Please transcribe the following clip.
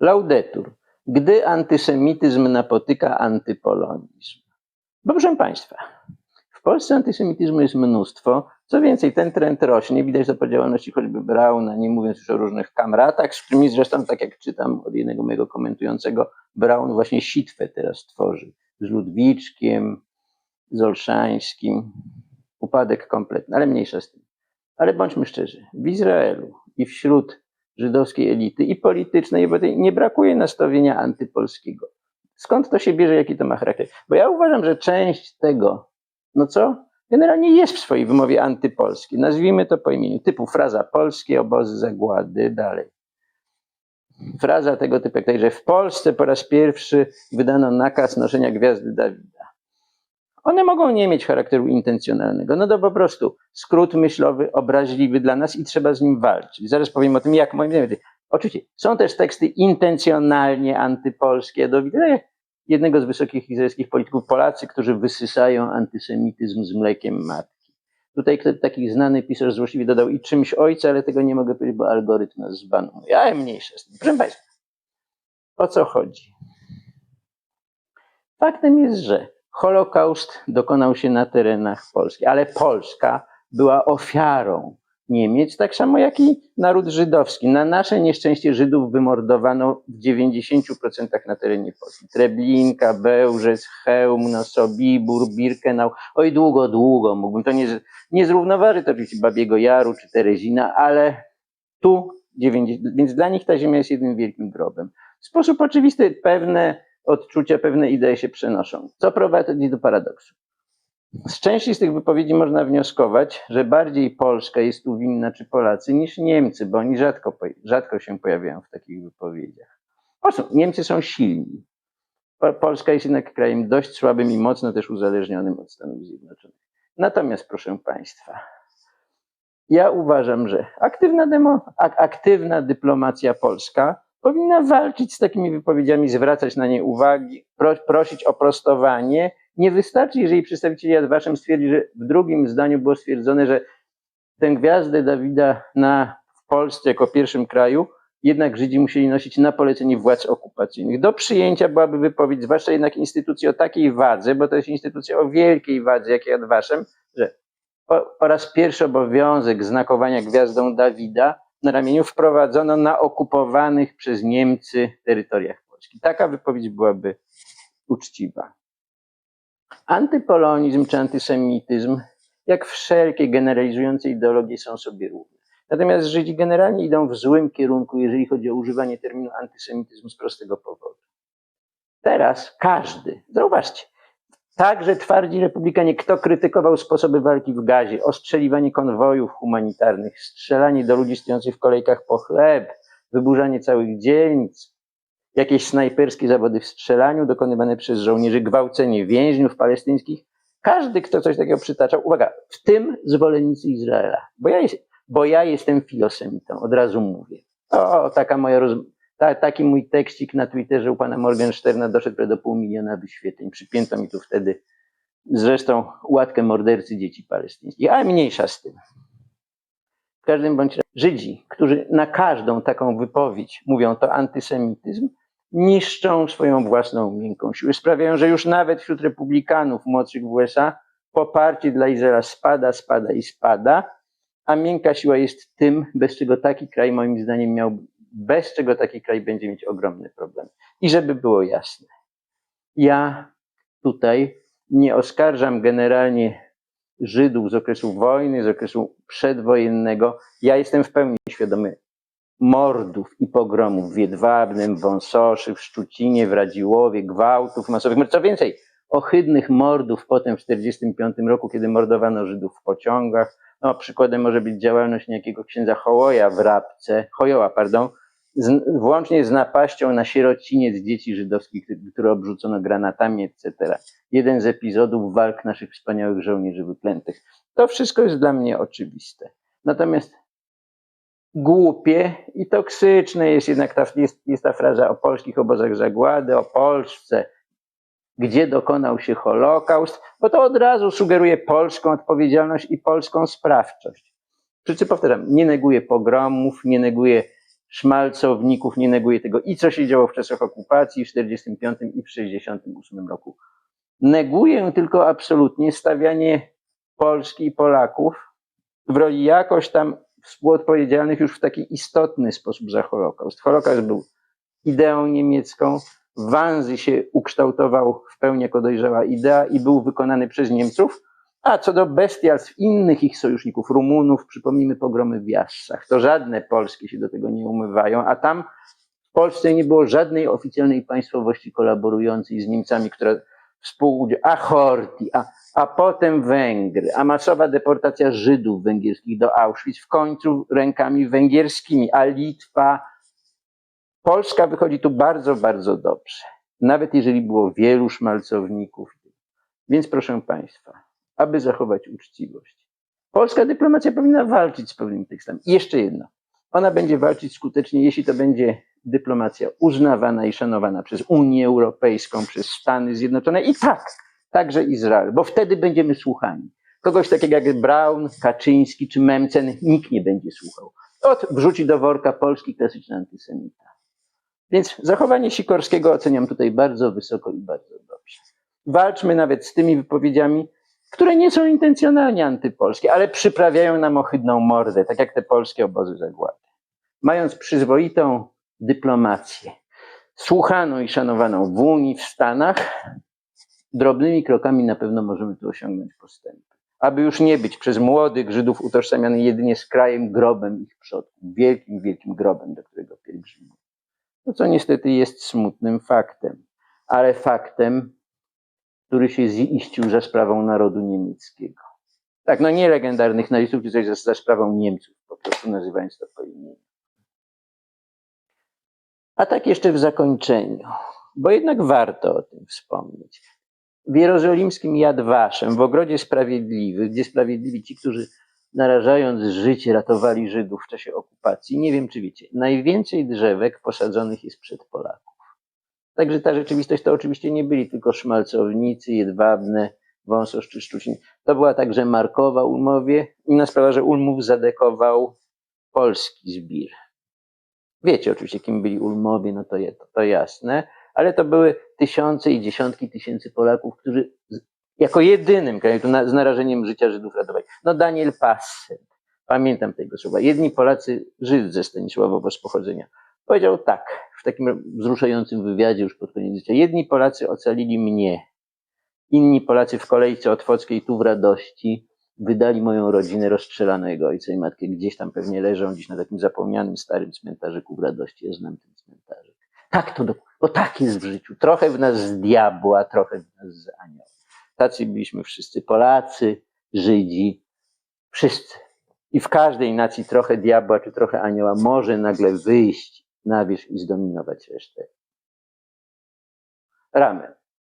Laudetur. Gdy antysemityzm napotyka antypolonizm. Bo proszę Państwa, w Polsce antysemityzmu jest mnóstwo. Co więcej, ten trend rośnie. Widać to po działalności choćby Brauna, nie mówiąc już o różnych kamratach, z którymi zresztą, tak jak czytam od jednego mojego komentującego, Braun właśnie sitwę teraz tworzy. Z Ludwiczkiem, z Olszańskim. Upadek kompletny, ale mniejsza z tym. Ale bądźmy szczerzy, w Izraelu i wśród żydowskiej elity i politycznej, bo tej nie brakuje nastawienia antypolskiego. Skąd to się bierze, jaki to ma charakter? Bo ja uważam, że część tego, no co, generalnie jest w swojej wymowie antypolskiej. Nazwijmy to po imieniu, typu fraza polskie, obozy zagłady, dalej. Fraza tego typu, jak że w Polsce po raz pierwszy wydano nakaz noszenia gwiazdy Dawida. One mogą nie mieć charakteru intencjonalnego. No to po prostu skrót myślowy, obraźliwy dla nas i trzeba z nim walczyć. Zaraz powiem o tym, jak moim zdaniem. Oczywiście są też teksty intencjonalnie antypolskie. Do jednego z wysokich izraelskich polityków Polacy, którzy wysysają antysemityzm z mlekiem matki. Tutaj taki znany pisarz złośliwie dodał i czymś ojca, ale tego nie mogę powiedzieć, bo algorytm nas zbanuje. Ale mniejsze z tym. Proszę Państwa, o co chodzi? Faktem jest, że Holokaust dokonał się na terenach Polski, ale Polska była ofiarą Niemiec, tak samo jak i naród żydowski. Na nasze nieszczęście Żydów wymordowano w 90% na terenie Polski. Treblinka, Bełżec, Chełm, no, Sobibór, Birkenau. Oj, długo, długo mógłbym. To nie, nie zrównoważy to oczywiście Babiego Jaru czy Terezina, ale tu 90, więc dla nich ta ziemia jest jednym wielkim grobem. W sposób oczywisty pewne odczucia, pewne idee się przenoszą, co prowadzi do paradoksu. Z części z tych wypowiedzi można wnioskować, że bardziej Polska jest tu winna, czy Polacy, niż Niemcy, bo oni rzadko, rzadko się pojawiają w takich wypowiedziach. Owszem, Niemcy są silni. Polska jest jednak krajem dość słabym i mocno też uzależnionym od Stanów Zjednoczonych. Natomiast, proszę Państwa, ja uważam, że aktywna, demo, aktywna dyplomacja polska powinna walczyć z takimi wypowiedziami, zwracać na nie uwagi, prosić o prostowanie. Nie wystarczy, jeżeli przedstawiciel Yad Vashem stwierdzi, że w drugim zdaniu było stwierdzone, że tę gwiazdę Dawida na, w Polsce jako pierwszym kraju jednak Żydzi musieli nosić na polecenie władz okupacyjnych. Do przyjęcia byłaby wypowiedź, zwłaszcza jednak instytucji o takiej wadze, bo to jest instytucja o wielkiej wadze, jak Yad Vashem, że po, po raz pierwszy obowiązek znakowania gwiazdą Dawida na ramieniu wprowadzono na okupowanych przez Niemcy terytoriach Polski. Taka wypowiedź byłaby uczciwa. Antypolonizm czy antysemityzm, jak wszelkie generalizujące ideologie, są sobie równe. Natomiast Żydzi generalnie idą w złym kierunku, jeżeli chodzi o używanie terminu antysemityzm z prostego powodu. Teraz każdy, zauważcie, Także twardzi republikanie, kto krytykował sposoby walki w gazie, ostrzeliwanie konwojów humanitarnych, strzelanie do ludzi stojących w kolejkach po chleb, wyburzanie całych dzielnic, jakieś snajperskie zawody w strzelaniu dokonywane przez żołnierzy, gwałcenie więźniów palestyńskich. Każdy, kto coś takiego przytaczał, uwaga, w tym zwolennicy Izraela, bo ja, jest, bo ja jestem filosemitą, od razu mówię. O, taka moja rozmowa ta, taki mój tekstik na Twitterze u pana Morgensterna doszedł do pół miliona wyświetleń. Przypięto mi tu wtedy zresztą łatkę mordercy dzieci palestyńskich, ale mniejsza z tym. W każdym bądź razie Żydzi, którzy na każdą taką wypowiedź mówią to antysemityzm, niszczą swoją własną miękką siłę. Sprawiają, że już nawet wśród republikanów młodszych w USA poparcie dla Izraela spada, spada i spada, a miękka siła jest tym, bez czego taki kraj moim zdaniem miał, bez czego taki kraj będzie mieć ogromny problem. I żeby było jasne, ja tutaj nie oskarżam generalnie Żydów z okresu wojny, z okresu przedwojennego. Ja jestem w pełni świadomy mordów i pogromów w Jedwabnym, w Wąsoszy, w Szczucinie, w Radziłowie, gwałtów masowych. Co więcej, ohydnych mordów potem w 1945 roku, kiedy mordowano Żydów w pociągach, no, przykładem może być działalność niejakiego księdza Hołoja w Rabce, Hojoła, pardon, z, włącznie z napaścią na sierociniec dzieci żydowskich, które obrzucono granatami, etc. Jeden z epizodów walk naszych wspaniałych żołnierzy wyklętych. To wszystko jest dla mnie oczywiste. Natomiast głupie i toksyczne jest jednak ta, jest, jest ta fraza o polskich obozach zagłady, o Polsce, gdzie dokonał się Holokaust, bo to od razu sugeruje polską odpowiedzialność i polską sprawczość. Wszyscy powtarzam, nie neguję pogromów, nie neguję szmalcowników, nie neguję tego i co się działo w czasach okupacji w 45 i w 68 roku. Neguję tylko absolutnie stawianie Polski i Polaków w roli jakoś tam współodpowiedzialnych już w taki istotny sposób za Holokaust. Holokaust był ideą niemiecką, Wanzy się ukształtował w pełni jako dojrzała idea i był wykonany przez Niemców, a co do bestialstw innych ich sojuszników, Rumunów, przypomnijmy pogromy w Jassach, to żadne polskie się do tego nie umywają, a tam w Polsce nie było żadnej oficjalnej państwowości kolaborującej z Niemcami, która współudział, a Horti, a, a potem Węgry, a masowa deportacja Żydów węgierskich do Auschwitz, w końcu rękami węgierskimi, a Litwa. Polska wychodzi tu bardzo, bardzo dobrze. Nawet jeżeli było wielu szmalcowników. Więc proszę Państwa, aby zachować uczciwość. Polska dyplomacja powinna walczyć z pewnymi tekstami. I jeszcze jedno. Ona będzie walczyć skutecznie, jeśli to będzie dyplomacja uznawana i szanowana przez Unię Europejską, przez Stany Zjednoczone i tak, także Izrael, bo wtedy będziemy słuchani. Kogoś takiego jak Braun, Kaczyński czy Memcen nikt nie będzie słuchał. Ot, wrzuci do worka polski klasyczny antysemita. Więc zachowanie Sikorskiego oceniam tutaj bardzo wysoko i bardzo dobrze. Walczmy nawet z tymi wypowiedziami, które nie są intencjonalnie antypolskie, ale przyprawiają nam ohydną mordę, tak jak te polskie obozy zagłady. Mając przyzwoitą dyplomację, słuchaną i szanowaną w Unii, w Stanach, drobnymi krokami na pewno możemy tu osiągnąć postępy. Aby już nie być przez młodych Żydów utożsamiany jedynie z krajem grobem ich przodków, wielkim, wielkim grobem, do którego pielgrzymują. No co niestety jest smutnym faktem, ale faktem, który się ziścił za sprawą narodu niemieckiego. Tak, no nie legendarnych nazistów, czy coś za, za sprawą Niemców, po prostu nazywając to po imieniu. A tak jeszcze w zakończeniu, bo jednak warto o tym wspomnieć. W jerozolimskim Yad Vashem, w Ogrodzie Sprawiedliwych, gdzie sprawiedliwi ci, którzy narażając życie ratowali Żydów w czasie okupacji, nie wiem czy wiecie, najwięcej drzewek posadzonych jest przed Polaków. Także ta rzeczywistość to oczywiście nie byli tylko szmalcownicy, jedwabne, wąsosz czy szczucin. To była także Markowa Ulmowie. Inna sprawa, że Ulmów zadekował polski zbir. Wiecie oczywiście, kim byli Ulmowie, no to, to, to jasne, ale to były tysiące i dziesiątki tysięcy Polaków, którzy jako jedynym na, z narażeniem życia Żydów ratowali. No Daniel Passet, pamiętam tego słowa. Jedni Polacy, Żyd ze Stanisławowa z pochodzenia, powiedział tak w takim wzruszającym wywiadzie już pod koniec życia. Jedni Polacy ocalili mnie, inni Polacy w kolejce otwockiej tu w radości wydali moją rodzinę rozstrzelanego ojca i matkę. Gdzieś tam pewnie leżą, gdzieś na takim zapomnianym starym cmentarzyku w radości. Ja znam ten cmentarzyk. Tak to, do- bo tak jest w życiu. Trochę w nas z diabła, trochę w nas z anioła. Tacy byliśmy wszyscy Polacy, Żydzi, wszyscy. I w każdej nacji trochę diabła czy trochę anioła może nagle wyjść na wierzch i zdominować resztę. Ramen.